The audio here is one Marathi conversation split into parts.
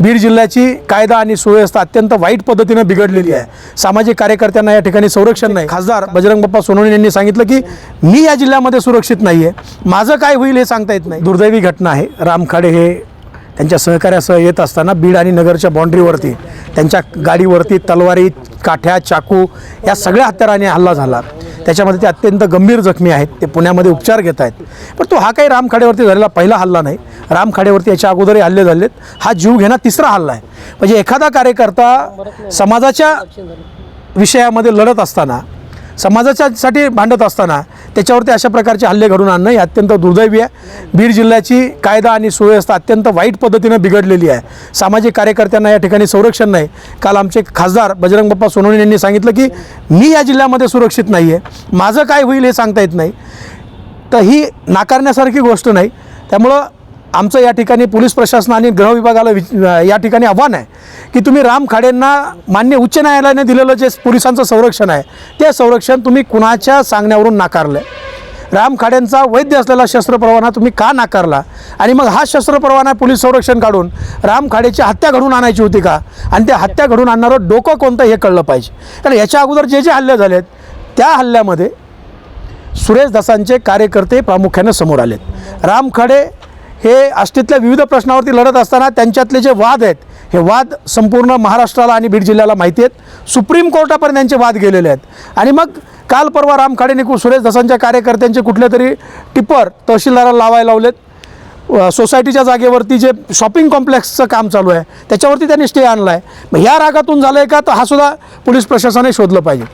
बीड जिल्ह्याची कायदा आणि सुव्यवस्था अत्यंत वाईट पद्धतीनं बिघडलेली आहे. सामाजिक कार्यकर्त्यांना या ठिकाणी संरक्षण नाही. खासदार बजरंग बाप्पा सोनवणे यांनी सांगितलं की मी या जिल्ह्यामध्ये सुरक्षित नाही आहे माझं काय होईल हे सांगता येत नाही. दुर्दैवी घटना आहे. रामखाडे हे त्यांच्या सहकार्यासह येत असताना बीड आणि नगरच्या बाँड्रीवरती त्यांच्या गाडीवरती तलवारी काठ्या चाकू या सगळ्या हत्याराने हल्ला झाला. त्याच्यामध्ये ते अत्यंत गंभीर जखमी आहेत ते पुण्यामध्ये उपचार घेत आहेत. पण तो हा काही रामखाडेवरती झालेला पहिला हल्ला नाही. रामखाडेवरती याच्या अगोदरही हल्ले झालेत. हा जीव घेणा तिसरा हल्ला आहे. म्हणजे एखादा कार्यकर्ता समाजाच्या विषयामध्ये लढत असताना समाजाच्यासाठी भांडत असताना त्याच्यावरती अशा प्रकारचे हल्ले घडून आणणं हे अत्यंत दुर्दैवी आहे. बीड जिल्ह्याची कायदा आणि सुव्यवस्था अत्यंत वाईट पद्धतीनं बिघडलेली आहे. सामाजिक कार्यकर्त्यांना या ठिकाणी संरक्षण नाही. काल आमचे खासदार बजरंग बाप्पा सोनवणे यांनी सांगितलं की मी या जिल्ह्यामध्ये सुरक्षित नाही आहे माझं काय होईल हे सांगता येत नाही. तर ही नाकारण्यासारखी गोष्ट नाही. त्यामुळं आमचं या ठिकाणी पोलीस प्रशासन आणि गृह विभागाला विच या ठिकाणी आव्हान आहे की तुम्ही राम खाडेंना मान्य उच्च न्यायालयाने दिलेलं जे पोलिसांचं संरक्षण आहे ते संरक्षण तुम्ही कुणाच्या सांगण्यावरून नाकारलं आहे राम खाडेंचा वैद्य असलेला शस्त्र परवाना तुम्ही का नाकारला? आणि मग हा शस्त्र परवाना पोलीस संरक्षण काढून राम खाडेची हत्या घडून आणायची होती का? आणि त्या हत्या घडून आणणारं डोकं कोणतं हे कळलं पाहिजे? कारण याच्या अगोदर जे जे हल्ले झालेत त्या हल्ल्यामध्ये सुरेश दासांचे कार्यकर्ते प्रामुख्याने समोर आलेत. राम खाडे हे आष्टीतल्या विविध प्रश्नावरती लढत असताना त्यांच्यातले जे वाद आहेत हे वाद संपूर्ण महाराष्ट्राला आणि बीड जिल्ह्याला माहिती आहेत. सुप्रीम कोर्टापर्यंत त्यांचे वाद गेलेले आहेत. आणि मग काल परवा राम खाडेने सुरेश दसांच्या कार्यकर्त्यांचे कुठले तरी टिपर तहसीलदाराला लावायला लावलेत. सोसायटीच्या जागेवरती जे शॉपिंग कॉम्प्लेक्सचं काम चालू आहे त्याच्यावरती त्यांनी स्टे आणला आहे मग ह्या रागातून झालं आहे का? तर हा सुद्धा पोलीस प्रशासनाने शोधलं पाहिजे.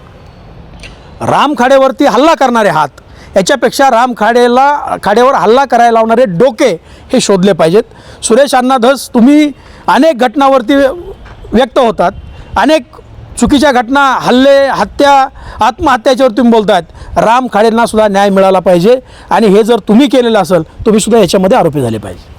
राम खाडेवरती हल्ला करणारे हात याच्यापेक्षा राम खाडेला खाडेवर हल्ला करायला लावणारे डोके हे शोधले पाहिजेत. सुरेश अण्णा धस तुम्ही अनेक घटनावरती व्यक्त होतात. अनेक चुकीच्या घटना हल्ले हत्या आत्महत्याच्यावर तुम्ही बोलतात राम खाडेंना सुद्धा न्याय मिळाला पाहिजे आणि हे जर तुम्ही केलेलं असेल तुम्ही सुद्धा याच्यामध्ये आरोपी झाले पाहिजे.